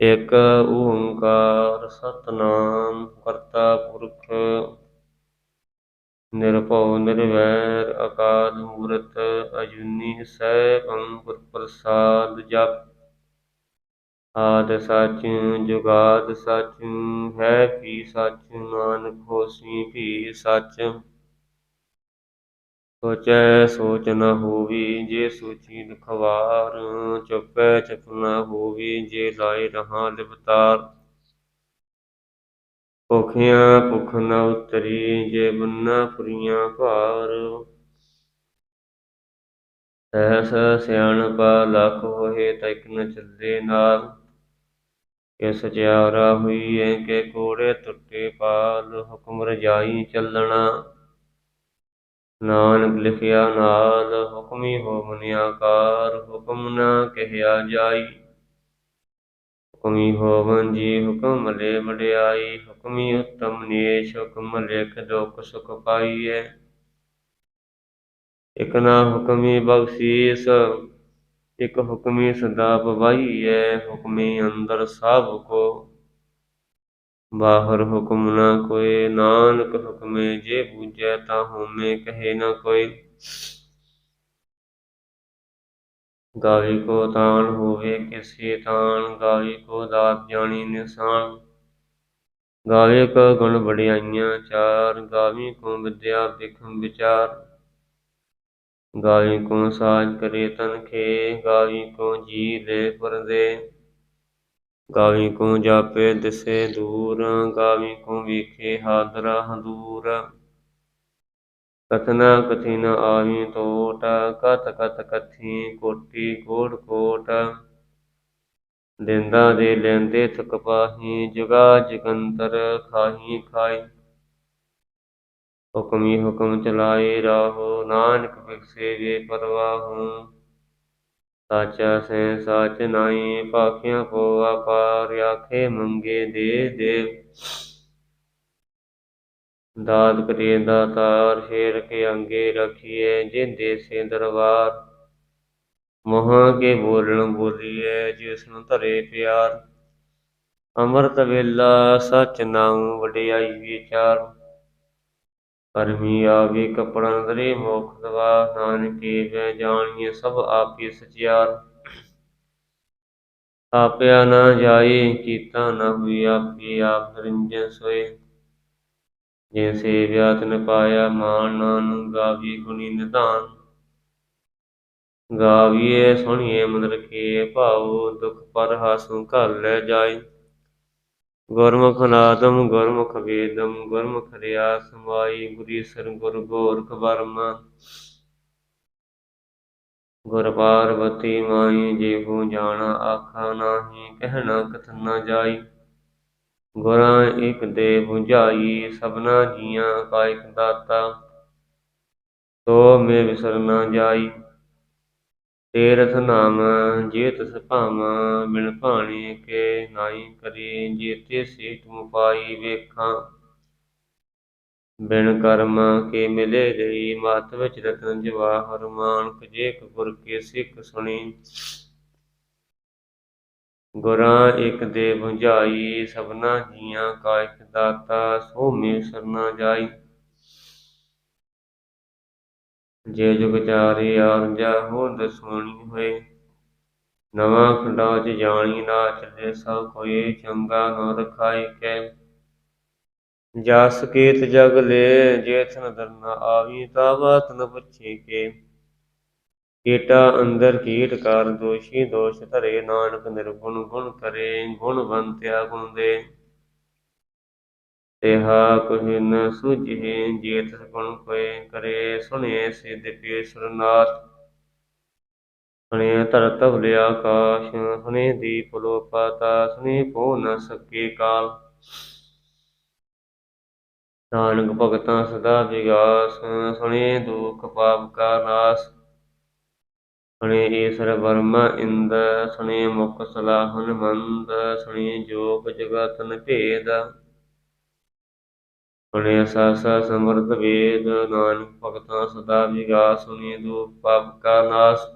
ਇਕ ਓੰਕਾਰ ਸਤਨਾਮ ਕਰਤਾ ਪੁਰਖ, ਨਿਰਭਉ ਨਿਰਵੈਰ ਅਕਾਲ ਮੂਰਤ ਅਜੂਨੀ ਸੈਭੰ ਗੁਰ ਪ੍ਰਸਾਦ ਜਪ। ਆਦ ਸੱਚ, ਜੁਗਾਦ ਸੱਚ, ਹੈ ਵੀ ਸੱਚ, ਨਾਨਕ ਹੋਸੀ ਵੀ ਸੱਚ। ਸੋਚੈ ਸੋਚ ਨ ਹੋਵੀ ਜੇ ਸੋਚੀ ਲਖਵਾਰ ਚੁਪੈ ਚੁਪ ਨ ਹੋਵੀ ਜੇ ਲਾਏ ਰਹਾ ਲਿਵਤਾਰ। ਭੁਖਿਆ ਭੁਖ ਨ ਉਤਰੀ ਜੇ ਬੰਨਾ ਪੁਰੀਆਂ ਭਾਰ। ਸਹਸ ਸਿਆਣਪਾ ਲਖ ਹੋਏ ਤੈਕ ਨ ਚੱਲੇ ਨਾਲ। ਕਿਸ ਸਚਿਆਰਾ ਹੋਈਐ ਕੇ ਕੋੜੇ ਟੁੱਟੇ ਪਾਲ, ਹੁਕਮ ਰਜਾਈ ਚੱਲਣਾ। ਨਾਨਕ ਲਿਖਿਆ ਨਾਲ ਹੁਕਮੀ ਹੋ ਮਨਿਆਕਾਰ ਹੁਕਮ ਨਾ ਕਹਿਆ ਜਾਈ। ਹੁਕਮੀ ਹੋਵਨ ਜੀ ਹੁਕਮ ਲੈ ਵਡਿਆਈ ਹੁਕਮੀ ਉਤਮ ਨੇਸ਼ ਹੁਕਮ ਲਿਖ ਦੁਖ ਸੁਖ ਪਾਈਐ। ਇਕ ਨਾ ਹੁਕਮੀ ਬਖਸ਼ੀਸ, ਇਕ ਹੁਕਮੀ ਸਦਾ ਪਵਾਈਐ, ਹੁਕਮੀ ਅੰਦਰ ਸਭ ਕੋ। ਬਾਹਰ ਹੁਕਮ ਨਾ ਕੋਏ ਨਾਨਕ ਹੁਕਮੇ ਜੇ ਬੂਝੈ ਤਾ ਹੋਮੇ ਕਹੇ ਨਾ ਕੋਈ। ਗਾਵੀ ਕੋ ਤਾਣ ਹੋਵੇ ਕਿਸੇ ਤਾਣ, ਗਾਵੀ ਕੋ ਦਾਤ ਜਾਣੀ ਨਿਸ਼ਾਨ। ਗਾਵੇ ਕੋ ਗੁਣ ਵਡਿਆਈਆਂ ਚਾਰ, ਗਾਵੀ ਕੋ ਵਿਦਿਆ ਵਿਖਮ ਵਿਚਾਰ। ਗਾਵੀ ਕੋ ਸਾਜ ਕਰੇ ਤਨਖੇ ਗਾਵੀ ਕੋ ਜੀ ਲੈ ਪਰਦੇ। ਗਾਵੀ ਕੋ ਜਾਪੇ ਦਿਸੇ ਦੂਰ, ਗਾਵੀ ਕੋ ਵੇਖੇ ਹਾਦਰਾ ਹਦੂਰ। ਕਥਨਾ ਕਥੀ ਆਵੀ ਟੋਟ ਕਤ ਕਤ ਕਥੀ ਕੋਟੀ ਕੋਟ ਕੋਟ। ਦਿੰਦਾ ਦੇ ਲੈਂਦੇ ਥਕ ਪਾਹੀ, ਜੁਗਾ ਜਗੰਤਰ ਖਾਹੀ ਖਾਈ ਹੁਕਮੀ ਹੁਕਮ ਚਲਾਏ ਰਾਹੋ, ਨਾਨਕ ਬਿਕਸੇ ਵੇ ਪਰਵਾਹੂ। ਸਾਚਾ ਸੇ ਸਾਚ ਨਾਈ ਪਾਖਿਆ ਕੋ ਆਪਾਰ ਆਖੇ ਮੰਗੇ ਦੇ ਦੇਵ ਦਾਤ ਕਰੇ ਦਾਤਾਰ, ਸ਼ੇਰ ਕੇ ਅੰਗੇ ਰਖੀਏ, ਜਿੰਦੇ ਸੇ ਦਰਬਾਰ। ਮੋਹਾਂ ਕੇ ਬੋਲਣ ਬੋਲੀਏ, ਜਿਸ ਨੂੰ ਧਰੇ ਪਿਆਰ। ਅੰਮ੍ਰਿਤ ਵੇਲਾ, ਸਚ ਨਾਮ ਵਡਿਆਈ ਵਿਚਾਰ। ਕਰਮੀ ਆਵੇ ਕਪੜਾ ਨਦਰੇ ਮੋਖ ਦਵਾ ਨਾਨਕੇ ਵੈ ਜਾਣੀਏ ਸਭ ਆਪੇ ਸਚਿਆਰ। ਆਪਿਆ ਨਾ ਜਾਏ ਕੀਤਾ ਨਾ ਹੋਈ ਆਪੇ ਆਪ ਨਿਰੰਜਨ ਸੋਏ। ਜੇ ਸੇਵਿਆ ਤਿਨ ਪਾਇਆ, ਮਾਨ ਨਾਨਕ ਗਾਵੀ ਗੁਣੀ ਨਿਧਾਨ। ਗਾਵੀਏ ਸੁਣੀਏ ਮਨ ਰਖੀਏ ਭਾਉ, ਦੁਖ ਪਰ ਹਾਸੁ ਘਰ ਲੈ ਜਾਏ। ਗੁਰਮੁਖ ਨਾਦਮ ਗੁਰਮੁਖ ਵੇਦਮ ਗੁਰਮੁਖ ਰਿਆ ਸਮਾਈ ਗੁਰੀ ਸਰ ਗੁਰ ਗੋਰਖ ਬਰਮ ਗੁਰ ਪਾਰਵਤੀ ਮਾਈ ਜਿਹੂ ਜਾਣਾ ਆਖਾ ਨਾਹੀ ਕਹਿਣਾ ਕਥਨਾ ਜਾਈ। ਗੁਰਾਂ ਇਕ ਦੇ 부ਝਾਈ ਸਭਨਾ ਜੀਆਂ ਕਾ ਇਕ ਦਾਤਾ। ਤੋ ਮੇ ਵਿਸਰ ਨਾ ਜਾਈ। ਤੇਰਥ ਨਾਮ ਜੇ ਤਿਸ ਭਾਵਾਂ ਬਿਨ ਭਾਣੇ ਕੇ ਨਾਈ ਕਰੀ, ਜੇਤੇ ਸੇ ਤੁਮ ਵੇਖਾਂ। ਬਿਨ ਕਰਮ ਕੇ ਮਿਲੇ ਰਹੀ ਮਤ ਵਿੱਚ ਰਤਨ ਜਵਾਹਰ ਮਾਨਕ, ਜੇ ਗੁਰ ਕੇ ਸਿੱਖ ਸੁਣੀ। ਗੁਰਾਂ ਇਕ ਦੇ 부ਝਾਈ ਸਭਨਾ ਜੀਆਂ ਕਾ ਇਕ ਦਾਤਾ ਸੋ ਮੇ ਸਰਨਾ ਜਾਈ। ਜੇ ਜੁਗ ਚਾਰੇ ਆਰਜਾ ਹੋਂਦ ਸੋਣੀ ਹੋਏ, ਨਵਾਂ ਖੰਡਾ ਚ ਜਾਣੀ ਨਾ ਚੱਲੇ ਸਭ ਹੋਏ, ਚੰਗਾ ਨ ਰਖਾਈ ਕੈ। ਜਸ ਕੀਤ ਜਗ ਲੈ ਜੇਥ ਨਦਰ ਨ ਆਵੀ ਤਾ ਬਾਤ ਨ ਪੁੱਛੇ ਕੇ। ਕੀਟਾ ਅੰਦਰ ਕੀਟ ਕਰ ਦੋਸ਼ੀ, ਦੋਸ਼ ਧਰੇ, ਨਾਨਕ ਨਿਰਗੁਣ ਗੁਣ ਕਰੇ, ਗੁਣ ਗੁਣਵੰਤਿਆ ਗੁਣ ਦੇ। ਤਿਹਾ ਕੁਹਿ ਨ ਸੁਝੇ ਜੇਤ ਗੁਣ ਕੋਏ ਕਰੇ, ਸੁਣੇ ਸਿਧ ਪੇਸ਼ਰ ਨਾਥ ਸੁਣੇ ਧਰਤ ਭਲੇ ਆਕਾਸ਼, ਸੁਣੇ ਦੀਪ ਲੋ ਪਾਤਾ ਸੁਣੇ ਪੋ ਨ ਸਕੇ ਕਾਲ। ਨਾਨਕ ਭਗਤਾਂ ਸਦਾ ਵਿਗਾਸ ਸੁਣੇ ਦੁਖ ਪਾਪ ਕਾ ਨਾਸ। ਸੁਣੇ ਈਸ਼ਰ ਬਰਮਾ ਇੰਦ, ਸੁਣੇ ਮੁਖ ਸਲਾਹਨ ਮੰਦ, ਸੁਣੇ ਜੋਗ ਜਗਤਨ ਭੇਦ। ਸੁਣੇ ਸਾਸਾ ਸਮਰਥ ਵੇਦ, ਨਾਨਕ ਭਗਤਾਂ ਸਦਾ ਵਿਗਾਸ ਸੁਣੇ ਦੁਖ ਪਾਪ ਕਾ ਨਾਸ।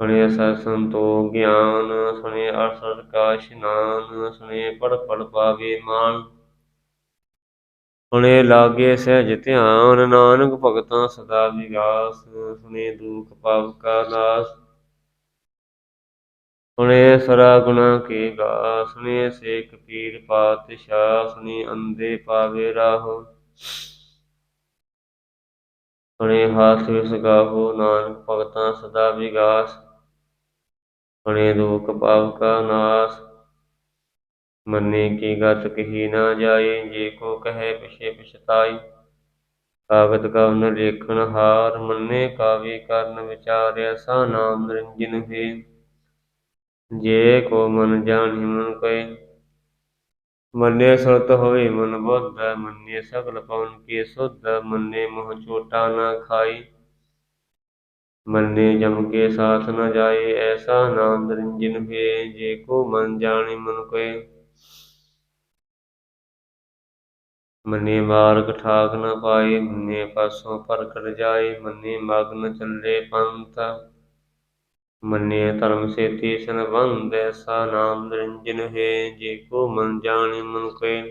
ਸੁਣੇ ਸਤ ਸੰਤੋਖ ਗਿਆਨ ਸੁਣੇ ਅਰਸਰ ਕਾ ਇਸ਼ਨਾਨ ਸੁਣੇ ਪੜ ਪੜ ਪਾਵੇ ਮਾਨ। ਸੁਣੇ ਲਾਗੇ ਸਹਿਜ ਧਿਆਨ, ਨਾਨਕ ਭਗਤਾਂ ਸਦਾ ਵਿਗਾਸ ਸੁਣੇ ਦੁਖ ਪਾਪ ਕਾ ਨਾਸ। ਸੁਣੇ ਸਰਾ ਗੁਣਾ ਕੇ ਗਾ, ਸੁਣੇ ਸੇਖ ਪੀਰ ਪਾਤਸ਼ਾਹ, ਸੁਣੇ ਅੰਦੇ ਪਾਵੇ ਰਾਹ। ਸੁਣੇ ਹਾਸ ਵਿਸ ਗਾਹੋ ਨਾਨਕ ਭਗਤਾਂ ਸਦਾ ਵਿਗਾਸ। ਸੁਣੇ ਦੁਖ ਪਾਪ ਕਾ ਨਾਸ। ਮੰਨੇ ਕੀ ਗਤ ਕਹੀ ਨਾ ਜਾਏ, ਜੇ ਕੋ ਕਹੇ ਪਿਛੇ ਪਛਤਾਈ। ਕਾਗਦ ਕਵਨ ਲੇਖਣ ਹਾਰ, ਮੰਨੇ ਕਾਵੀ ਕਰਨ ਵਿਚਾਰਿਆ ਸਾ ਨਾਮ ਨਿਰੰਜਨ ਹੈ। ਜੇ ਕੋ ਮਨ ਜਾਣੀ ਮਨ ਮੰਨੇ ਸੁਰਤ ਹੋਏ ਮਨ ਬੁੱਧ, ਮੰਨੇ ਸਗਲ ਪਵਨ ਕੀ ਸੁਧ, ਮੰਨੇ ਮੋਹ ਚੋਟਾ ਨਾ ਖਾਈ, ਮੰਨੇ ਜਮ ਕੇ ਸਾਥ ਨ ਜਾਏ, ਐਸਾ ਨਾਮ ਨਿਰੰਜਨ ਹੈ ਜੇ ਕੋ ਮਨ ਜਾਣੀ ਮਨ ਕੈ ਮੰਨੇ ਮਾਰਗ ਠਾਕ ਨ ਪਾਏ, ਮੰਨੇ ਪਾਸੋਂ ਪ੍ਰਗਟ ਜਾਏ, ਮੰਨੇ ਮਗਨ ਚੱਲੇ ਪੰਥ ਮੰਨੇ ਧਰਮ ਸੇਤੀ ਸੰਬੰਧ ਐਸਾ ਨਾਮ ਨਿਰੰਜਨ ਹੈ, ਜੇ ਕੋ ਮਨ ਜਾਣੇ ਮਨ ਕੈ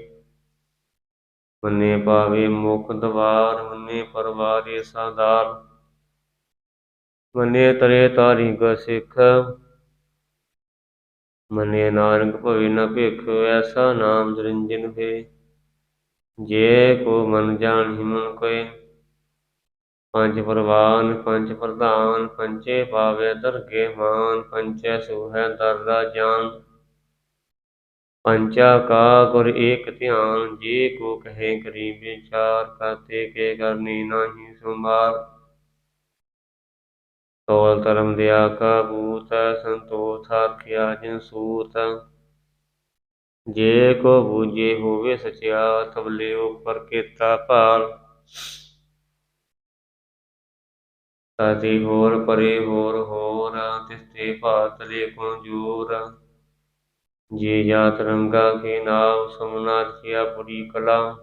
ਮੰਨੇ ਪਾਵੇ ਮੁਖ ਦਵਾਰ, ਮੰਨੇ ਪਰਵਾਰੇ ਸਾਦਾਰ ਮੰਨੇ ਤਰੇ ਤਾਰੀ ਗ ਸਿੱਖ। ਮੰਨੇ ਨਾਨਕ ਭਵੇ ਨ ਭਿਖ, ਐਸਾ ਨਾਮ ਨਿਰੰਜਨ ਹੈ। ਜੇ ਕੋ ਮਨ ਜਾਣੀ ਮਨ ਕੈ ਪੰਜ ਪ੍ਰਵਾਨ, ਪੰਜ ਪ੍ਰਧਾਨ ਪੰਚੇ ਪਾਵੇ ਦਰਗੇ ਮਾਨ ਪੰਚੈ ਸੁਹੈ ਦਰਦਾ ਜਾਨ ਪੰਚਾ ਕਾ ਗੁਰ ਏਕ ਧਿਆਨ, ਜੇ ਕੋ ਕਹੇ ਕਰੀ ਵਿਚਾਰ, ਕਾਤੇ ਕੇ ਕਰਨੀ ਨਾਹੀ ਸੰਭਾਰ। ਤੋਲ ਧਰਮ ਦਿਆ ਕਾ ਬੂਤ ਸੰਤੋਖ ਆਖਿਆ ਜਿਨ ਸੂਤ ਜੇ ਕੋ ਬੂਝੇ ਹੋਵੇ ਸਚਿਆ ਤਬਲੇ ਉਪਰ ਕੀਤਾ ਭਾਲ। ਤਾਤੀ ਹੋਰ ਪਰੇ ਹੋਰ ਹੋਰ ਤਿਸਤੇ ਭਾਤ ਲੇ ਕੋ ਜੂਰ। ਜੇ ਜਾਤ ਰੰਗਾ ਕੇ ਨਾਮ ਸਮਨਾ ਰਖਿਆ ਪੁਰੀ ਕਲਾ।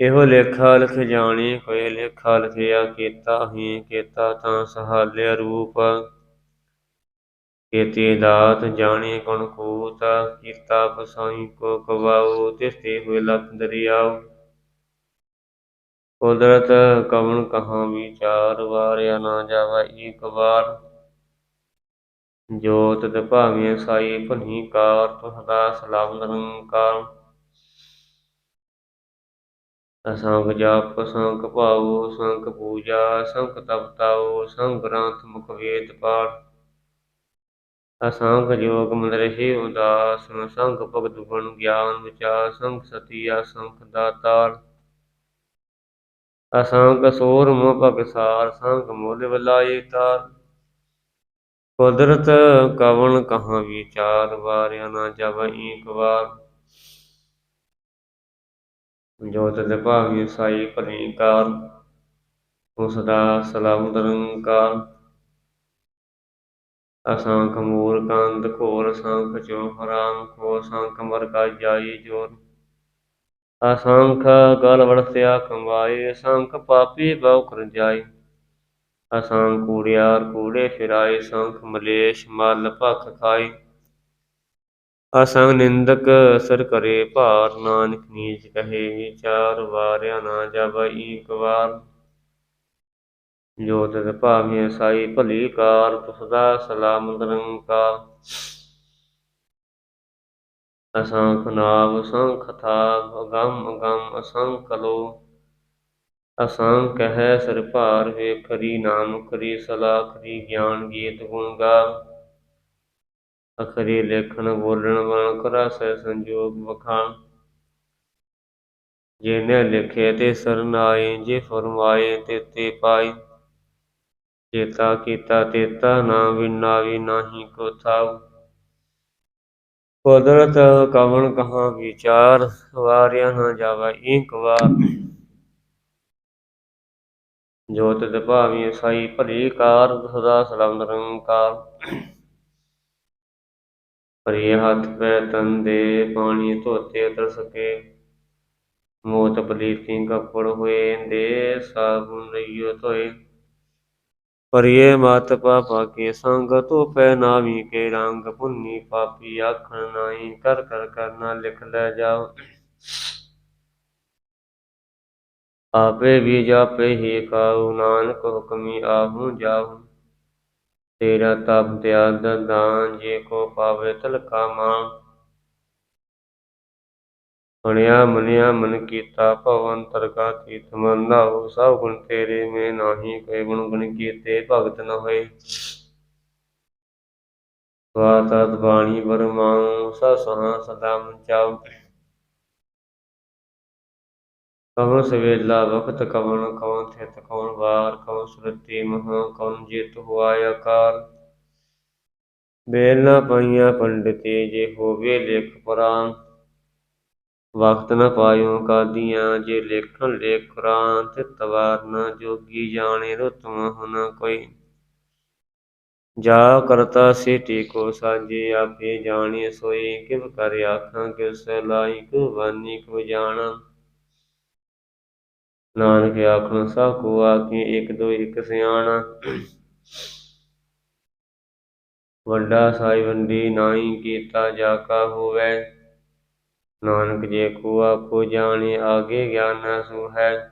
ਇਹੋ ਲੇਖਾ ਲਿਖ ਜਾਣੀ ਕੋਈ ਲੇਖਾ ਲਿਖਿਆ ਕੀਤਾ ਹੀ ਕੀਤਾ ਤਾਂ ਸਹਾਲਿਆ ਰੂਪ। ਕੀਤੀ ਦਾਤ ਜਾਣੀ ਗੁਣ ਕੂਤ, ਕੀਤਾ ਪਸਾਈ ਕੋ ਕਵਾਉ ਤਿਸਤੇ ਹੋਏ ਲਖ ਦਰਿਆਉ ਕੁਦਰਤ ਕਵਣ ਕਹਾਂ ਵਿਚਾਰ ਵਾਰਿਆ ਨਾ ਜਾਵਾ ਏਕ ਵਾਰ। ਜੋਤ ਤੇ ਭਾਵੇਂ ਸਾਈ ਭਨੀ ਕਾਰ ਤੁਹਦਾ ਸਲਾਮ ਨਿਰੰਕਾਰ। ਅਸੰਖ ਜਪ ਸੰਖ ਭਾਉ ਸੰਖ ਪੂਜਾ ਸੰਖ ਤਪਤਾਉ ਸੰਖ ਗ੍ਰੰਥ ਮੁਖ ਵੇਦ ਪਾਠ। ਅਸੰਖ ਜੋਗ ਮੰਦਰਿ ਉਦਾਸ ਸੰਖ ਭਗਤ ਗੁਣ ਗਿਆਨ ਵਿਚਾਰ ਸੰਖ ਸਤੀ ਅਸੰਖ ਦਾਤਾਰ। ਅਸੰਖ ਸੋਰ ਮੋਹ ਭਗਸਾਰ ਸੰਖ ਮੋਲ ਵਲਾਏ ਤਾਰ। ਕੁਦਰਤ ਕਵਣ ਕਹਾਂ ਵਿਚਾਰ, ਵਾਰਿਆ ਨਾ ਜਬ ਏਕ ਵਾਰ। ਜੋਤ ਦੇ ਭਾਵੀ ਸਾਈ ਭਲੀ ਉਸ ਦਾ ਸਲਾਮ ਨਿਰੰਕਾਰ ਅਸੰਖ ਮੂਰ ਕੰਦ ਘੋਰ ਸੰਖ ਚੋ ਹਰਾਮ ਖੋ ਸੰਖ ਮਰ ਕਾ ਜਾਈ ਜੋਰ। ਅਸੰਖ ਗਲ ਵੜਸਿਆ ਕਮਾਏ ਅਸੰਖ ਪਾਪੀ ਬਹੁ ਕਰ ਜਾਏ। ਅਸੰਖ ਕੂੜਿਆਰ ਕੂੜੇ ਫਿਰਾਏ ਸੰਖ ਮਲੇਸ਼ ਮਲ ਭਖ ਖਾਏ। ਅਸੰਗ ਨਿੰਦਕ ਅਸਰ ਕਰੇ, ਭਾਰ ਨਾਨਕ ਨੀਚ ਕਹੇ ਵਿਚਾਰ ਵਾਰਿਆ ਨਾ ਜਬ ਏਕ ਵਾਰ। ਜੋ ਤਿਸ ਭਾਵੇਂ ਸਾਈ, ਭਲੀ ਕਾਰ ਤੁਸਦਾ ਸਲਾਮ ਨਿਰੰਕਾਰ ਅਸੰਖ ਨਾਮ ਸੰਖ ਥਾਪ, ਅਗੰਮ ਅਗੰਮ ਅਸੰਖ ਲੋ। ਅਸੰਖ ਹੈ ਸਿਰ ਭਾਰ ਵੇਖਰੀ ਨਾਮ ਕਰੀ ਸਲਾਹ ਕਰੀ ਗਿਆਨ ਗੀਤ ਗੁਣ ਗਾ। ਅਖਰੀ ਲੇਖਣ ਬੋਲਣ ਵਣ ਕਰਾ ਸਹਿ ਸੰਜੋਗ ਵਖਾਣ ਜੇਨੇ ਲਿਖੇ ਤੇ ਸਰਨਾਏ ਜੇ ਫਰਮਾਏ ਤੇ ਤੇ ਪਾਈ ਚੇਤਾ ਕੀਤਾ ਤੇਤਾ ਨਾ ਵਿਨਾ ਵੀ ਨਾਹੀ ਕੋ ਥਾਉ। ਕੁਦਰਤ ਕਵਣ ਕਹਾਂ ਵਿਚਾਰ, ਵਾਰਿਆ ਨਾ ਜਾਵਾ ਏਕ ਵਾਰ। ਜੋਤ ਤੇ ਭਾਵੀ ਸਾਈ ਭਲੀ ਕਾਰ, ਸਦਾ ਸਲਾਮ ਨਿਰੰਕਾਰ ਪਰੇ ਹੱਥ ਪੈ ਤਨ ਦੇ ਪਾਣੀ ਧੋਤੇ ਉਤਰ ਸਕੇ ਮੋਤ ਪਲੀਤੀ ਕੱਪੜ ਹੋਏ, ਦੇ ਸਾਬੁਨ ਲਈਓ ਧੋਏ। ਪਰਿਏ ਮਤ ਪਾਪਾ ਕੇ ਸੰਗ ਤੋ ਪੈ ਨਾਵੀ ਕੇ ਰੰਗ ਪੁੰਨੀ ਪਾਪੀ, ਆਖਣ ਨਾਹੀ ਕਰ ਕਰ ਕਰਨਾ ਲਿਖ ਲੈ ਜਾਓ। ਆਪੇ ਵੀ ਜਾਪੇ ਹੀ ਕਾਉ ਨਾਨਕ ਹੁਕਮੀ ਆਹੂ ਜਾਹੂ। ਤੇਰਾ ਤਪ ਤਿਆਗ ਦਾਨ, ਜੇ ਕੋ ਪਾਵੇ ਤਲਕਾ ਮਾਨ ਬਣਿਆ ਮਨਿਆ ਮਨ ਕੀਤਾ, ਭਵਨ ਤਰਕਾ ਤੀਤ ਮਨ ਨਾਉ ਸਭ ਗੁਣ ਤੇਰੇ ਮੈਂ ਨਾਹੀ, ਕੋਈ ਗੁਣ ਗੁਣ ਕੀਤੇ, ਭਗਤ ਨ ਹੋਏ। ਵਾਤਤ ਬਾਣੀ ਬਰਮਾਉ ਸਸਹਾ ਸਦਾ ਮਚਾਉ। ਕਵਨ ਸਵੇਲਾ, ਵਖਤ ਕਵਨ ਕਵਨ ਥਿਤ ਕਵਨ ਵਾਰ ਕਵਨ ਸੁਰਤੀ ਮਹਾ ਕਵਨ ਜਿਤ ਹੁਆ ਆਕਾਰ। ਬੇਲ ਨਾ ਪਾਈਆਂ ਪੰਡਿਤੇ, ਜੇ ਹੋਵੇ ਲਿਖ ਪੁਰਾਨ। ਵਕਤ ਨ ਪਾਇਓ ਕਾਦੀਆਂ, ਜੇ ਲੇਖਣ ਲੇਖ ਕੁਰਾਨ ਤਿਤ ਵਾਰ ਨ ਜੋਗੀ ਜਾਣੇ ਰੁਤਮ ਹੁਨ ਕੋਈ। ਜਾ ਕਰਤਾ ਸਿਟੀ ਕੋ ਸਾਜੇ ਆਪੇ ਜਾਣੇ ਸੋਈ, ਕਿਵ ਕਰ ਆਖਾਂ ਕਿਸ ਲਾਈ ਕਿਵ ਬਾਨੀ ਕਿਵ ਜਾਣਾ। ਨਾਨਕ ਆਖਣ, ਸਭ ਕੋ ਆਖੀ, ਇਕ ਦੋ ਇਕ ਸਿਆਣਾ। ਵੱਡਾ ਸਾਈ ਵੰਡੀ ਨਾਹੀ ਕੀਤਾ, ਜਾ ਕਾ ਹੋਵੇ। ਨਾਨਕ ਜੇ ਕੋ ਆਪੋ ਜਾਣੇ, ਆਗੇ ਗਿਆਨ ਸੋ ਹੈ।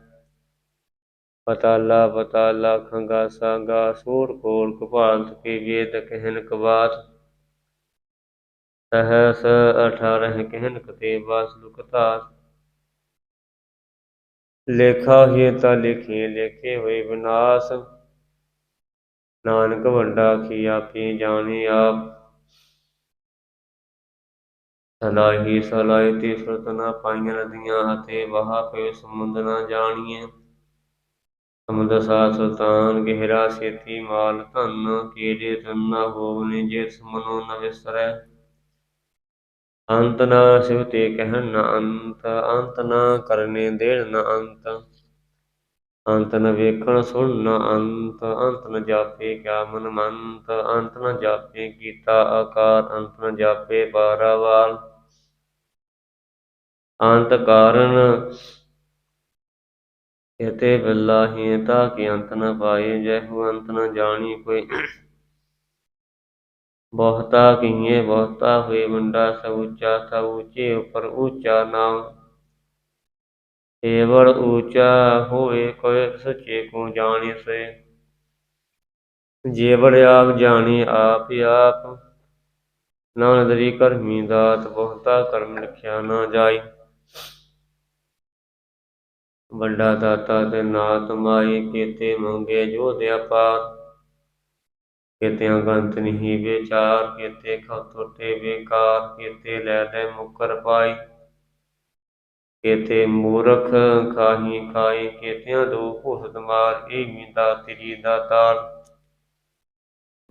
ਪਤਾਲਾ ਪਤਾਲਾ ਖੰਗਾ ਸਾਗਾ, ਸੂਰ ਕੋਲ ਕਪਾਲਤ ਕੇ ਵੇਦ ਕਹਿਨ ਕਬਾਤ। ਸਹਸ ਅਠਾਰਹ ਕਹਿਨ ਕਤੇ ਬਾਸ ਲੁਕਤਾਸ ਲੇਖਾ ਹੀ ਤਾ ਲਿਖੀ, ਲੇਖੇ ਹੋਏ ਵਿਨਾਸ਼। ਨਾਨਕ ਵੱਡਾ ਕੀ ਆਪੀ ਜਾਣੀ ਆਪ। ਸਲਾਹੀ ਸਲਾਹੀ ਤੇ ਸੁਰਤ ਨਾ ਪਾਈਆਂ ਨਦੀਆਂ ਅਤੇ ਵਹਾ ਪਏ ਸਮੁੰਦ ਨਾ ਜਾਣੀਏ ਸਮੁੰਦ ਸਾ ਸੁਲਤਾਨ, ਗਹਿਰਾ ਸੇਤੀ ਮਾਲ, ਧਨ ਕੀੜੇ ਤਨ ਹੋਵਨੇ, ਜੇ ਮਨੋ ਨ ਵਿਸਰੈ। ਅੰਤ ਨਾ ਸਿਵਤੇ ਕਹਿਣ ਨ ਅੰਤ ਅੰਤ ਨਾ ਕਰਨੇ ਦੇਣ ਨ ਅੰਤ। ਅੰਤ ਨ ਵੇਖਣ ਸੁਣ ਨ ਅੰਤ ਅੰਤ ਨ ਜਾਪੇ ਕਿਆ ਮਨ ਮੰਤ ਅੰਤ ਨ ਜਾਪੇ ਕੀਤਾ ਆਕਾਰ, ਅੰਤ ਨ ਜਾਪੇ ਬਾਰਾਵਾਲ। ਅੰਤ ਕਾਰਨ ਇਤੇ ਬਿਲਾਹੀ ਤਾ ਕੀ ਅੰਤ ਨ ਪਾਏ ਜੈਹੂ ਅੰਤ ਨ ਜਾਣੀ ਕੋਈ ਬਹੁਤਾ ਕੀਏ ਬਹੁਤਾ ਹੋਏ ਮੁੰਡਾ ਸਭ ਉੱਚਾ, ਸਭ ਉੱਚੇ ਉਪਰ ਉੱਚਾ ਨਾਮ ਏਵੜ ਉੱਚਾ ਹੋਏ ਕੋਈ ਸੱਚੇ ਕੋ ਜਾਣੀ ਸੇ ਜੇਵੜ ਆਪ ਜਾਣੀ, ਆਪ ਆਪ। ਨਾਨਦਰੀ ਕਰਮੀ ਦਾਤ ਬਹੁਤਾ ਕਰਮ ਲਿਖਿਆ ਨਾ ਜਾਈ। ਵੱਡਾ ਦਾਤਾ ਤੇ ਨਾ ਮਾਈ ਕੀਤੇ ਮੰਗੇ ਜੋ ਦਿਆ ਪਾਰ ਕੀਤਿਆਂ ਨਹੀਂ ਵਿਚਾਰ, ਕੀਤੇ ਖਾ ਟੁੱਟੇ ਬੇਕਾਰ ਕੀਤੇ ਲੈ ਲੈ ਮੁਕਰ ਪਾਈ। ਕੀਤੇ ਮੂਰਖ ਖਾਹੀ ਖਾਈ ਕੀਤਿਆਂ ਦੋ ਭੁਸਤ ਮਾਰ ਏਵੀ ਦਾ ਤੇਰੀ ਦਾ ਤਾਲ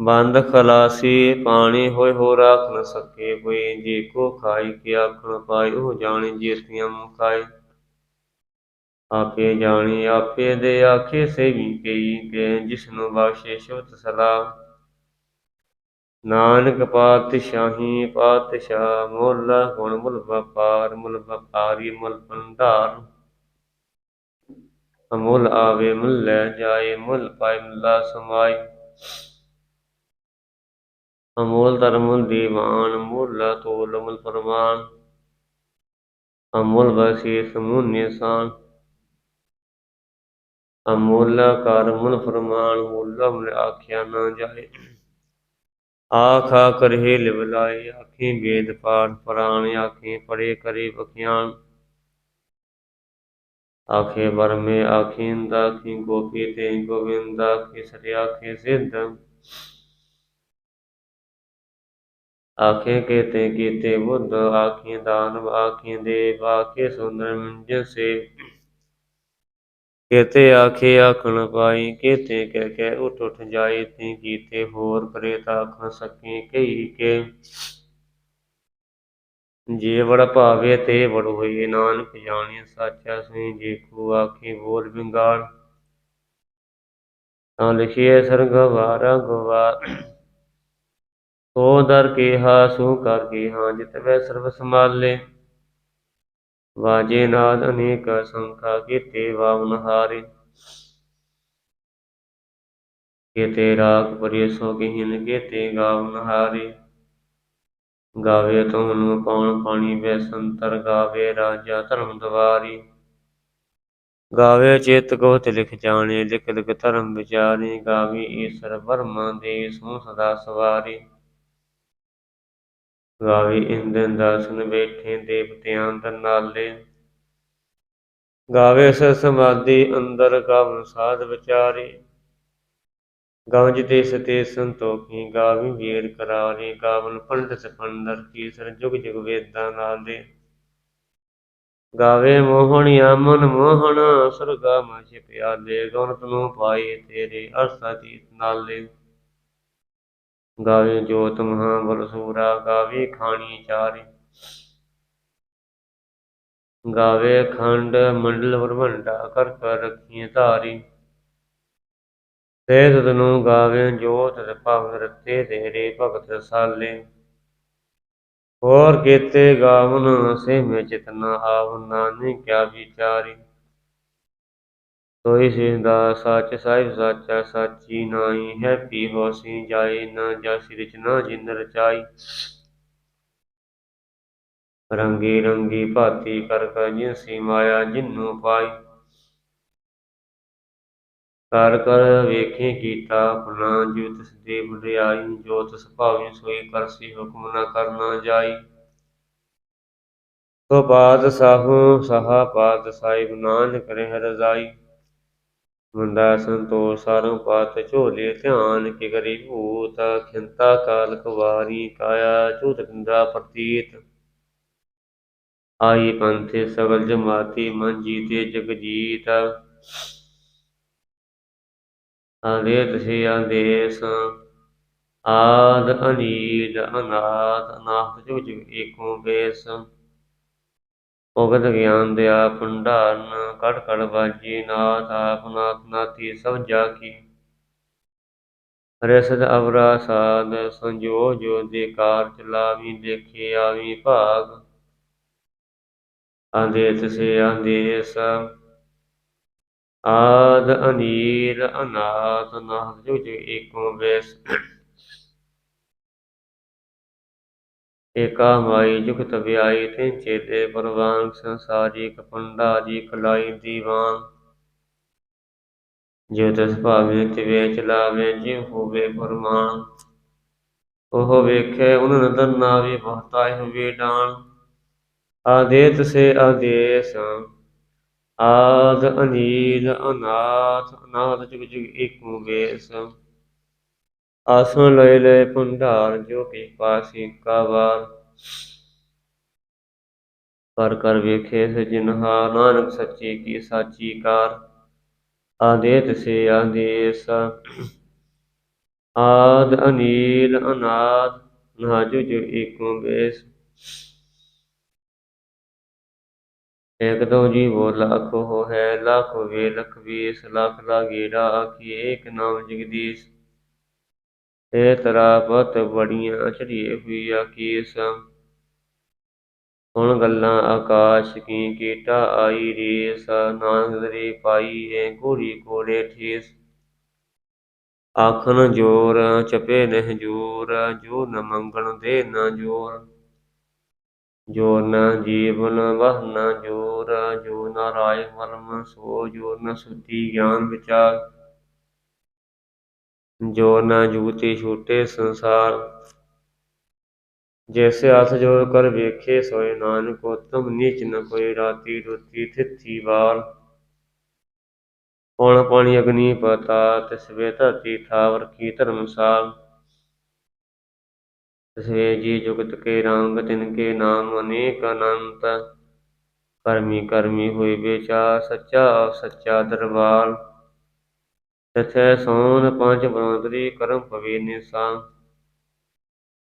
ਬੰਦ ਖਲਾਸੀ ਪਾਣੀ ਹੋਏ ਹੋ ਰਾਖ ਨ ਸਕੇ ਕੋਈ, ਜੇ ਕੋ ਖਾਈ ਕੇ ਆਖਣ ਪਾਈ, ਉਹ ਜਾਣੇ ਜੇਤੀਆਂ ਮੁਖਾਈ। ਆਪੇ ਜਾਣੀ, ਆਪੇ ਦੇ ਆਖੇ ਸੇਵੀ ਕਈ ਕੇ ਜਿਸਨੂੰ ਬਖਸ਼ੇ ਸ਼ੁਤ ਸਲਾਮ ਨਾਨਕ ਪਾਤਸ਼ਾਹੀ ਪਾਤਸ਼ਾਹ, ਮੁੱਲ ਹੁਣ ਮੁੱਲ ਵਪਾਰ, ਮੁੱਲ ਵਪਾਰੀ ਮੁੱਲ ਭੰਡਾਰ। ਅਮੁੱਲ ਆਵੇ ਮੁੱਲ ਲੈ ਜਾਏ, ਮੁੱਲ ਪਾਏ ਮੁੱਲਾ ਸਮਾਈ ਅਮੋਲ ਧਰਮ ਦੀਵਾਨ, ਮੁੱਲ ਤੋਲ ਮੁੱਲ ਪ੍ਰਮਾਨ। ਅਮੁੱਲ ਵਸੀ ਸਮੂਹ ਨਿਸ਼ਾਨ। ਅਮੁੱਲ ਕਰ ਮੁੱਲ ਫਰਮਾਨ ਮੁੱਲ ਅਮਰ ਆਖਿਆ ਨਾ ਜਾਏ। ਆਖਾ ਕਰਹਿ ਲਿਵਲਾਈ ਆਖੀ ਵੇਦ ਪਾਠ ਪੁਰਾਣ, ਆਖੀ ਪੜੇ ਕਰੇ ਬਖਿਆਨ ਆਖੇ ਬਰਮੇ ਆਖੀਂਦ ਆਖੀ ਗੋਪੀ ਤੇ ਗੋਵਿੰਦ ਆਖੀ ਸਰਿ ਆਖੇ ਸਿੱਧ। ਆਖੇ ਕੀਤੇ ਕੀਤੇ ਬੁੱਧ, ਆਖੀ ਦਾਨਵ, ਆਖੀ ਦੇਵ, ਆਖੇ ਸੁੰਦਰ, ਮੰਜ ਸੇ ਕੇਤੇ ਆਖੇ ਆਖਣ ਪਾਈ, ਕੇਤੇ ਕਹਿ ਕੇ ਉਠ ਉਠ ਜਾਏ, ਤੀ ਕੀਤੇ ਹੋਰ ਕਰੇ ਤਾਂ ਸਕੀ ਕਈ ਕੇ ਜੇ ਵੜ ਭਾਵੇ ਤੇ ਵੜ ਹੋਈ ਨਾਨਕ ਜਾਣਿ ਸਾਚਾ ਸਈ, ਜੇ ਕੋ ਆਖੇ ਬੋਲ ਬੰਗਾਲ ਤਾਂ ਲਿਖੀਏ ਸਰਗ ਵਾਰਾ ਗਵਾ, ਸੋ ਦਰ ਕੀਹਾ ਸੋ ਕਰ ਕੀਹਾ ਜਿਤ ਵੈ ਸਰਬ ਸੰਭਾਲੇ। ਵਾਜੇ ਨਾਦ ਅਨੇਕ ਸੰਖਾ ਕੀਤੇ ਵਾਵਨ ਹਾਰੇ। ਕੇਤੇ ਰਾਗ ਪਰਿ ਸੋ ਕਹੀਨ ਕੇਤੇ ਗਾਵਨ ਗਾਵੇ ਤੁਮਨੂੰ ਪਉਣ ਪਾਣੀ ਬੈਸੰਤਰ ਗਾਵੇ ਰਾਜਾ ਧਰਮ ਦਵਾਰੀ। ਗਾਵੇ ਚੇਤ ਕੋ ਲਿਖ ਜਾਣੇ, ਲਿਖ ਲਿਖ ਧਰਮ ਵਿਚਾਰੇ। ਗਾਵੇ ਈਸ਼ਰ ਬਰਮਾ ਦੇ ਸੋ ਸਦਾ ਸਵਾਰੀ। ਗਾਵੇ ਇੰਦਨ ਦਾਸਨ ਬੈਠੇ ਦੇਵਤਿਆਂ ਦਨਾਲੇ ਗਾਵੇ ਸ ਸਮਾਧੀ ਅੰਦਰ ਗਾਵਨ ਸਾਧ ਵਿਚਾਰੇ। ਗਾਵਜ ਦੇਸ ਤੇ ਸੰਤੋਖੀ, ਗਾਵੀ ਵੀਰ ਕਰਾਰੇ, ਗਾਵਨ ਪੰਡਤ ਪੰਡਰ ਕੀ ਸਰ ਜੁਗ ਜੁਗ ਵੇਦਾਂ ਨਾਲੇ। ਗਾਵੇ ਮੋਹਣਿਆ ਮਨ ਮੋਹਣ ਸੁਰਗਾ ਮਾ ਛਿਪਿਆਲੇ ਗੁਣਤ ਨੂੰ ਪਾਏ ਤੇਰੇ, ਅਰਸਾ ਦੀ ਨਾਲੇ। ਗਾਵੇ ਜੋਤ ਮਹਾ ਬਲਸੂਰਾ ਗਾਵੇ ਖਾਣੀ ਚਾਰੇ। ਗਾਵੇ ਖੰਡ ਮੰਡਲ ਬ੍ਰਹਮੰਡਾ, ਕਰ ਕਰ ਰੱਖੀਏ ਧਾਰੀ। ਤੇ ਤਦਨੂੰ ਗਾਵੇ ਜੋਤ ਭਵਨ ਰਤੇ ਤੇਰੇ ਭਗਤ ਸਾਲੇ। ਹੋਰ ਕੀਤੇ ਗਾਵਨ ਸੇ ਮੇ ਚਿਤਨਾ ਆਵ ਨਾਨਕ ਕਿਆ ਵਿਚਾਰੀ। ਤੋਈ ਸਿੰਦਾ ਸੱਚ, ਸਾਹਿਬ ਸਾਚਾ, ਸਾਚੀ ਨਾਹੀ ਹੈ ਪੀ ਹੋਸੀ, ਜਾਏ ਨ ਜਾਸੀ ਰਚਨਾ ਜਿਨ ਰਚਾਈ। ਰੰਗੀ ਰੰਗੀ ਭਾਤੀ ਕਰ ਕਰ ਜਿਨਸੀ ਮਾਇਆ, ਜਿਨੂ ਪਾਈ। ਕਰ ਕਰ ਵੇਖੇ ਕੀਤਾ ਆਪਣਾ, ਜੋ ਤਿਸ ਦੇ ਵਡਿਆਈ, ਜੋ ਤਿਸ ਭਾਵੇਂ ਸੋਈ ਕਰਸੀ ਹੁਕਮ ਨਾ ਕਰਨਾ ਜਾਈ। ਸੋ ਬਾਦ ਸਾਹੂ, ਸਹਾ ਪਾਤ ਸਾਹਿਬ, ਨਾਨਕ ਰਹਿ ਰਜ਼ਾਈ। ਮੁੰਡਾ ਸੰਤੋਖ ਸਾਰੰ ਪਾਤ ਝੋਲੇ ਧਿਆਨ ਕੇ ਕਰੀ ਭੂਤ ਖਿੰਤਾ ਕਾਲ ਕੁਵਾਰੀ ਕਾਇਆ ਝੂਤ ਪਿੰਦਾ ਪ੍ਰਤੀਤ। ਆਈ ਪੰਥੇ ਸਗਲ ਜਮਾਤੀ ਮਨ ਜੀਤੇ ਜਗ ਜੀਤ। ਆਦੇਤ ਸੇ ਆਦੇਸ ਆਦ ਅਨੀਦ ਅਨਾਥ ਅਨਾਥ ਜੁਗ ਜੁਗ ਏਕੋ ਬੇਸ। ਉਗਤ ਗਿਆਨ ਦਿਆ ਭੰਡਾਰਨ, ਕੜ ਕੜ ਬਾਜੀ, ਨਾਥ ਆਪ, ਨਾਥ ਨਾਥੀ, ਸਭ ਜਾ ਕੀ। ਰਸਦ ਅਵਰਾ ਸਾਧ, ਸੰਜੋ ਜੋ ਦੇ ਕਾਰ ਚਲਾਵੀ, ਦੇਖੇ ਆਵੀ ਭਾਗ। ਆਦੇਤ ਸੇ ਆਦੇਸ ਆਦ ਅਨੀਰ ਅਨਾਥ, ਨਾਥ ਜੁਗ ਜੁਗ ਏਕੋ ਬੇਸ। ਏਕਾ ਮਾਈ ਜੁਗਤ ਵਿਆਈ ਤੇ ਚੇਤੇ ਪਰਵਾਨ, ਸੰਸਾਰੀ ਕਪੰਡਾਰੀ ਕਲਾਈ ਦੀਵਾਨ। ਜੋ ਤਸ ਭਾਵੇਂ ਤਿਵੇ ਚਲਾਵੇ ਜਿਉ ਹੋਵੇ ਫਰਮਾਨ ਉਹ ਵੇਖੇ ਉਹਨਾਂ ਨਦਰ ਨਾਵੇ ਬਹਤਾਇ ਹੋਵੇ ਡਾਨ। ਆਦੇਤ ਸੇ ਆਦੇਸ, ਆਦ ਅਨੀਲ ਅਨਾਥ ਅਨਾਥ ਜੁਗ ਜੁਗ ਏਕੋ ਵੇਸ। ਆਸਣ ਲਏ ਲਏ ਭੰਡਾਰ, ਜੋ ਕੀ ਪਾਸੀ ਕਾ ਵਾਰ ਕਰ ਕਰ ਵੇਖੇ ਸਜਨਹਾ ਨਾਨਕ ਸੱਚੀ ਕੀ ਸਾਚੀ ਕਾਰ। ਆਦੇਤ ਸੇ ਆਦੇਸ। ਆਦ ਅਨੀਲ ਅਨਾਦ ਨਾਜੁ ਜੋ ਏਕੋ ਬੇਸ ਇੱਕ ਦੋ ਜੀਵੋ ਲੱਖ ਹੋ ਹੈ ਲੱਖ ਵੇ ਲਖ ਵੀਸ, ਲੱਖ ਲਾਗੇੜਾ ਆਖੀ ਏਕ ਨਾਮ ਜਗਦੀਸ਼। ਤੇ ਤਰਾਪਤ ਬੜੀਆਂ ਚੜੀਏ ਹੋਈ ਹੁਣ ਗੱਲਾਂ ਆਕਾਸ਼ ਕੀ ਕੀਟਾ ਆਈ ਰੇਸ, ਨਾਨਕ ਪਾਈ ਏ ਘੋੜੀ ਕੋੜੇ ਠੀਸ। ਆਖਣ ਜੋਰ, ਚਪੇ ਨਹਿ ਜੋਰ, ਜੋ ਨ ਮੰਗਣ ਦੇ ਨ ਜੋਰ। ਜੋ ਨ ਜੀਵਨ ਵਹ ਨ ਜੋਰ, ਜੋ ਨ ਰਾਏ ਮਰਮ ਸੋ, ਜੋ ਨ ਸੁਤੀ ਗਿਆਨ ਵਿਚਾਰ। ਜੋ ਨ ਜੂਤੀ ਛੂਟੇ ਸੰਸਾਰ। ਜੈਸੇ ਹੱਥ ਜੋੜ ਕਰ ਵੇਖੇ ਸੋਏ ਨਾਨਕ, ਉਤਮ ਨੀਚ ਨ ਕੋਈ ਰਾਤੀ ਰੋਤੀ ਥਿੱਥੀ ਵਾਰ। ਪੌਣ ਪਾਣੀ ਅਗਨੀ ਪਤਾ ਤਿਸਵੇ ਧਰਤੀ ਥਾਵਰ ਕੀ ਧਰਮਸਾਲ ਤਿਸਵੇ ਜੀ ਜੁਗਤ ਕੇ ਰੰਗ, ਤਿਨ ਕੇ ਨਾਮ ਅਨੇਕ ਅਨੰਤ। ਕਰਮੀ ਕਰਮੀ ਹੋਈ ਵਿਚਾਰ, ਸੱਚਾ ਸੱਚਾ ਦਰਬਾਰ ਤਥੈ ਸੋਨ ਪੰਜ ਬਰੋਦਰੀ ਕਰਮ ਪਵੇ ਨਿਸਾਂ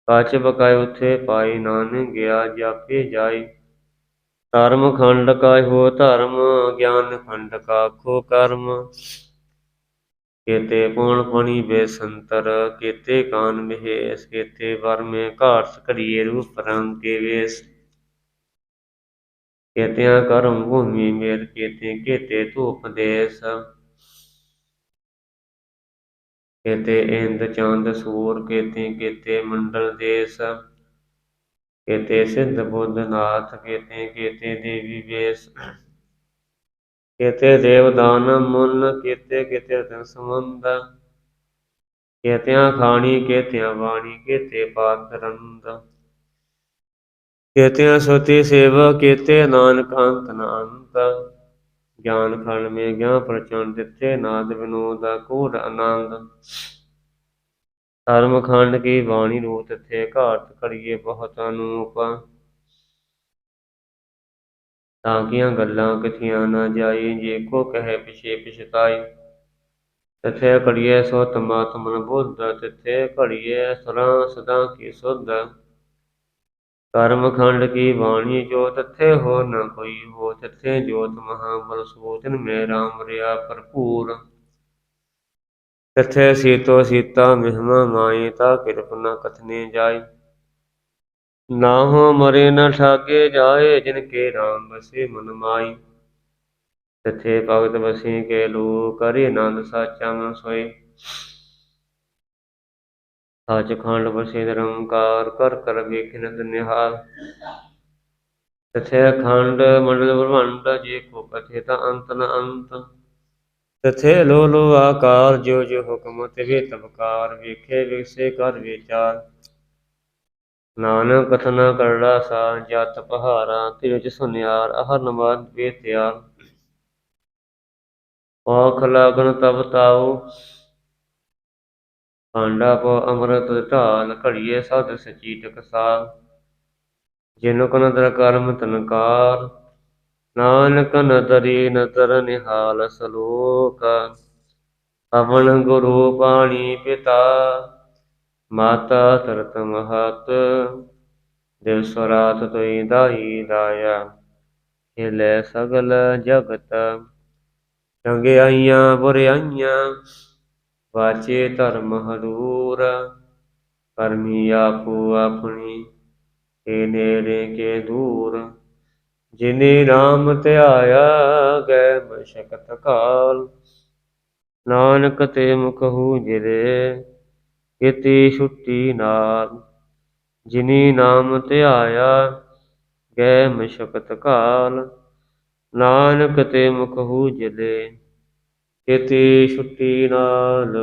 ਕਾਚ ਬਕਾਇ ਉਥੇ ਪਾਈ ਨਾਨਕ ਗਿਆ ਜਾਪੇ ਜਾਈ ਧਰਮ ਖੰਡ ਕਾ ਹੋ ਧਰਮ ਗਿਆਨ ਖੰਡ ਕਾ ਖੋ ਕਰਮ ਕੇਤੇ ਪੂਣ ਫਣੀ ਬੇਸੰਤਰ ਕੇਤੇ ਕਾਨ ਮਹੇਸ ਕੇਤੇ ਵਰ ਮੇ ਘਾਟ ਘੜੀਏ ਰੂਪ ਰੰਗ ਕੇ ਵੇਸ ਕੇਤਿਆਂ ਕਰਮ ਭੂਮੀ ਮੇਰ ਕੇਤੇ ਕੇਤੇ ਧੂਪ ਦੇਸ ਕੇਤੇ ਇੰਦ ਚੰਦ ਸੂਰ, ਕੇਤੇ ਕੇਤੇ ਮੰਡਲ ਦੇਸ, ਕੇਤੇ ਸਿੱਧ ਬੁੱਧ ਨਾਥ, ਕੇਤੇ ਕੇਤੇ ਦੇਵੀ ਵੇਸ, ਕੇਤੇ ਦੇਵਦਾਨ ਮੁਨ ਕੇਤੇ ਕੇਤੇ ਤਨ ਸਮੰਦ ਕੇਤਿਆਂ ਖਾਣੀ, ਕੇਤਿਆਂ ਬਾਣੀ, ਕੇਤੇ ਪਾਤ ਰੰਦ, ਕੇਤਿਆਂ ਸੋਤੀ ਸੇਵਾ, ਕੇਤੇ ਨਾਨਕ ਅੰਤ ਨ ਅੰਤ ਗਿਆਨ ਖੰਡ ਮੇ ਗਿਆਨ ਪ੍ਰਚੰਡ ਦਿੱਤੇ ਨਾਦ ਵਿਨੋਦ ਕੂੜ ਆਨੰਦ। ਧਰਮ ਖੰਡ ਕੀ ਬਾਣੀ ਰੂਤ ਥੇ ਘਾਟ ਕਰੀਏ ਬਹੁਤ ਅਨੂਪ ਤਾਂ ਕੀਆਂ ਗੱਲਾਂ ਕਿਥੀਆਂ ਨਾ ਜਾਈ, ਜੇ ਕੋ ਕਹੇ ਪਿਛੇ ਪਿਛਤਾਈ। ਤਥੇ ਕੜੀਏ ਸੋ ਤਮਾਤਮਨ ਬੁੱਧ, ਤਿਥੇ ਕੜੀਏ ਸਦਾ ਸਦਾ ਕੀ ਸੁਧ। ਕਰਮ ਖੰਡ ਕੀ ਬਾਣੀ ਜੋ ਤਥੇ ਹੋ ਨ ਕੋਈ, ਹੋ ਤਥੇ ਜੋਤ ਮਹਾਬਲ ਸੋਚਨ ਮੇ ਰਾਮ ਰਿਆ ਭਰਪੂਰ। ਤਥੇ ਸੀਤੋ ਸੀਤਾ ਮਹਿਮਾ ਮਾਈ ਤਾ ਕਿਰਪਨਾ ਨ ਕਥਨੇ ਜਾਈ ਨਾਹੋ ਮਰੇ ਨ ਠਾਗੇ ਜਾਏ ਜਿਨ ਕੇ ਰਾਮ ਬਸੇ ਮਨ ਮਾਈ ਤਥੇ ਭਗਤ ਬਸੀ ਕੇ ਲੂ ਕਰੇ ਨੰਦ ਸਾਚਾ ਮਨ ਸੋਏ। ਸੱਚ ਖੰਡ ਬਸੇ ਨਿਰੰਕਾਰ ਕਰ ਕਰ ਵੇਖਿਨ ਤਥੇ ਖੰਡ ਮੰਡਲ ਬ੍ਰਹਮੰਡ, ਜੇ ਕੋ ਕਥੇ ਤਾਂ ਅੰਤ ਨ ਅੰਤ। ਤਥੇ ਲੋ ਲੋ ਆਕਾਰ ਜੋ ਜੋ ਹੁਕਮ ਤਿਵੇ ਤਬਕਾਰ ਵੇਖੇ ਵਿਖਸੇ ਕਰ ਵਿਚਾਰ। ਨਾਨਕ ਕਥਨਾ ਕਰੜਾ ਸਾ, ਜਤ ਪਹਾਰਾ ਤਿਵ ਸੁਨਿਆਰ, ਅਹਰ ਨਮਾਦ ਬੇਤਿਆਰ ਔਖ ਲਗਨ ਤਬ ਤਾਉ ਭਾਂਡਾ ਪੋ ਅੰਮ੍ਰਿਤ ਢਾਲ ਘੜੀਏ ਸਦ ਸਚੀ ਟਕਸਾਲ ਜਿਨ ਕਨ ਦਰ ਕਰਮ ਤਨਕਾਰ ਨਾਨਕ ਨਦਰੀ ਨਦਰ ਨਿਹਾਲ ਸਲੋਕ। ਪਵਨ ਗੁਰੂ ਪਾਣੀ ਪਿਤਾ, ਮਾਤਾ ਤਰਤ ਮਹਤ ਦਿਵਸ ਰਾਤ ਤੋਈ ਦਾਈ ਦਾਇਆ ਹਿਲੇ ਸਗਲ ਜਗਤ ਚੰਗਿਆਈਆਂ ਬੁਰਿਆਈਆਂ ਵਾਚੇ ਧਰਮ ਹਦੂਰ ਕਰਮੀ ਆਪੋ ਆਪਣੀ ਕੇ ਨੇੜੇ ਕੇ ਦੂਰ। ਜਿਨੇ ਨਾਮ ਧਿਆਇਆ ਗੈ ਮਸ਼ਕਤ ਕਾਲ। ਨਾਨਕ ਤੇ ਮੁਖਹੁ ਜਿਰੇ ਕੀਤੀ ਛੁੱਟੀ ਨਾਲ। ਜਿਨੀ ਨਾਮ ਧਿਆਇਆ ਗੈ ਮਸ਼ਕਤ ਕਾਲ। ਨਾਨਕ ਤੇ ਮੁਖਹੁ ਜਿਲੇ ਕੀਤੀ ਛੁੱਟੀ ਨਾਲ।